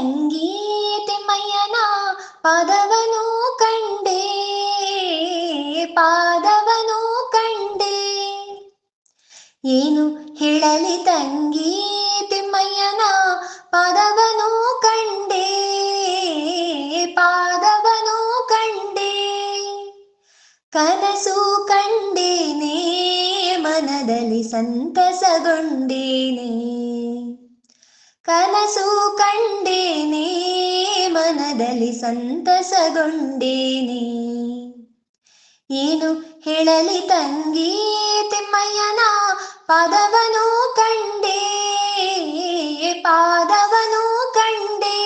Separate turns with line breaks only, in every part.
ತಂಗಿ ತಿಮ್ಮಯ್ಯನ ಪಾದವನು ಕಂಡೆ ಪಾದವನು ಕಂಡೆ. ಏನು ಹೇಳಲಿ ತಂಗಿ ತಿಮ್ಮಯ್ಯನ ಪದವನು ಕಂಡೆ, ಪಾದವನು ಕಂಡೆ. ಕನಸು ಕಂಡೇನೆ, ಮನದಲ್ಲಿ ಸಂತಸಗೊಂಡೇನೆ. ಕನಸು ಕಂಡೇನೆ ಮನದಲ್ಲಿ ಸಂತಸಗೊಂಡೇನೆ. ಏನು ಹೇಳಲಿ ತಂಗಿ ತಿಮ್ಮಯ್ಯನ ಪಾದವನು ಕಂಡೆ ಪಾದವನು ಕಂಡೆ.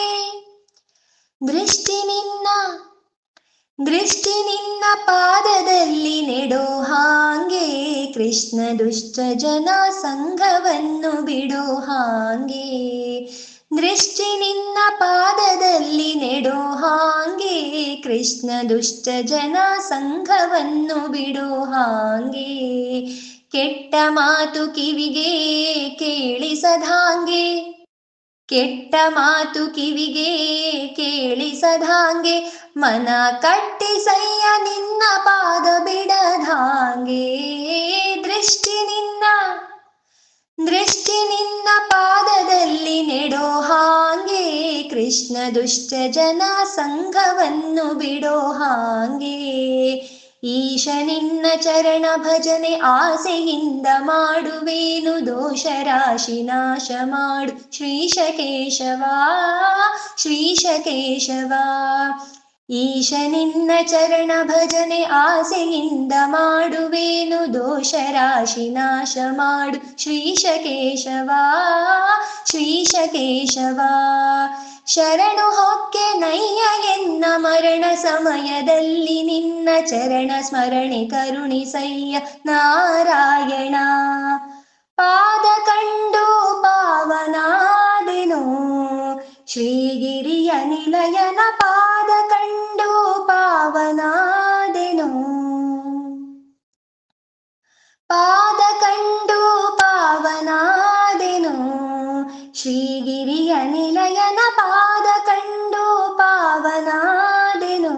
ದೃಷ್ಟಿ ನಿನ್ನ ದೃಷ್ಟಿ ನಿನ್ನ ಪಾದದಲ್ಲಿ ನೆಡೋ ಹಾಂಗೆ, ಕೃಷ್ಣ ದುಷ್ಟ ಜನ ಸಂಘವನ್ನು ಬಿಡೋ ಹಾಂಗೆ. ದೃಷ್ಟಿ ನಿನ್ನ ಪಾದದಲ್ಲಿ ಕೃಷ್ಣ ದುಷ್ಟ ಜನ ಸಂಘವನ್ನು ಬಿಡೋ ಹಾಂಗೆ. ಕೆಟ್ಟ ಮಾತು ಕಿವಿಗೆ ಕೇಳಿಸದಾಂಗೆ. ಕೆಟ್ಟ ಮಾತು ಕಿವಿಗೆ ಕೇಳಿಸದಾಂಗೆ. ಮನ ಕಟ್ಟಿಸಯ್ಯ ನಿನ್ನ ಪಾದ ಬಿಡದಾಂಗೆ. ದೃಷ್ಟಿ ನಿನ್ನ ದೃಷ್ಟಿ ನಿನ್ನ ಹಾಂಗೆ ಕೃಷ್ಣ ದುಷ್ಟ ಜನ ಸಂಘವನ್ನು ಬಿಡೋ ಹಾಂಗೆ. ಈಶ ನಿನ್ನ ಚರಣ ಭಜನೆ ಆಸೆಯಿಂದ ಮಾಡುವೇನು? ದೋಷ ರಾಶಿ ನಾಶ ಮಾಡು. ಶ್ರೀಶ ಕೇಶವ ಶ್ರೀಶ ಕೇಶವ ಈಶ ನಿನ್ನ ಚರಣ ಭಜನೆ ಆಸೆಯಿಂದ ಮಾಡುವೇನು? ದೋಷ ರಾಶಿ ನಾಶ ಮಾಡು. ಶ್ರೀಶ ಕೇಶವ ಶ್ರೀಶ ಕೇಶವ ಶರಣು ಹೊಕ್ಕೆ ನಯ್ಯ ಎನ್ನ ಮರಣ ಸಮಯದಲ್ಲಿ ನಿನ್ನ ಚರಣ ಸ್ಮರಣೆ ಕರುಣಿಸಯ್ಯ ನಾರಾಯಣ. ಪಾದ ಕಂಡು ಪಾವನಾದೆನು, ಶ್ರೀಗಿರಿಯ ನಿಲಯನ ಪಾದ ಕಂಡು ಪಾವನಾದೆನು. ಪಾದ ಕಂಡು ಪಾವನಾದೆನು, ಶ್ರೀಗಿರಿಯ ನಿಲಯನ ಪಾದ ಕಂಡು ಪಾವನಾದೆನು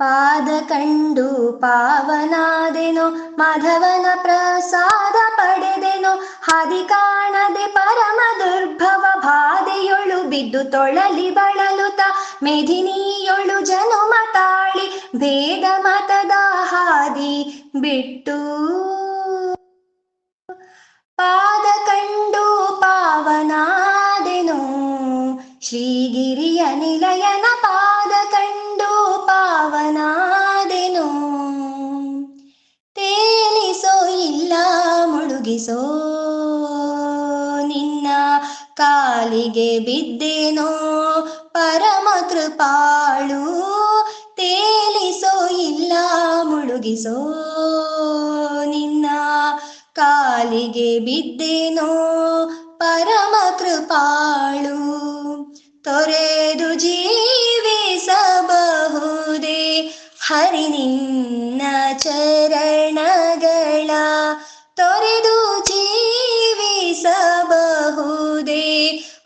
ಪಾದ ಕಂಡು ಪಾವನಾದೆನು ಮಾಧವನ ಪ್ರಸಾದ ಪಡೆದೆನು. ಹಾದಿ ಕಾಣದೆ ಪರಮ ದುರ್ಭವ ಬಾಧೆಯೊಳು ಬಿದ್ದು ತೊಳಲಿ ಬಳಲುತ, ಮೇಧಿನಿಯೊಳು ಜನುಮ ತಾಳಿ ಭೇದ ಮತದ ಹಾದಿ ಬಿಟ್ಟು. ಪಾದ ಕಂಡು ಮುಳುಗಿಸೋ ನಿನ್ನ ಕಾಲಿಗೆ ಬಿದ್ದೇನೋ ಪರಮ ಕೃಪಾಳು, ತೇಲಿಸೋ ಇಲ್ಲ ಮುಳುಗಿಸೋ ನಿನ್ನ ಕಾಲಿಗೆ ಬಿದ್ದೇನೋ ಪರಮ ಕೃಪಾಳು. ತೊರೆದು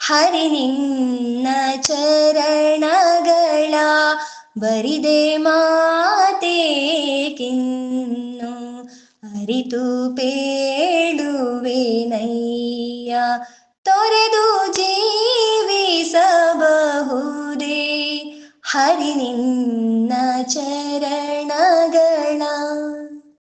ಹರಿ ನಿನ್ನ ಚರಣಗಳ ಬರಿದೆ ಮಾತೇಕಿನ್ನು ಅರಿತು ಪೇಳುವೆನಯ್ಯ. ತೊರೆದು ಜೀವಿಸಬಹುದೇ ಹರಿ ನಿನ್ನ ಚರಣಗಳ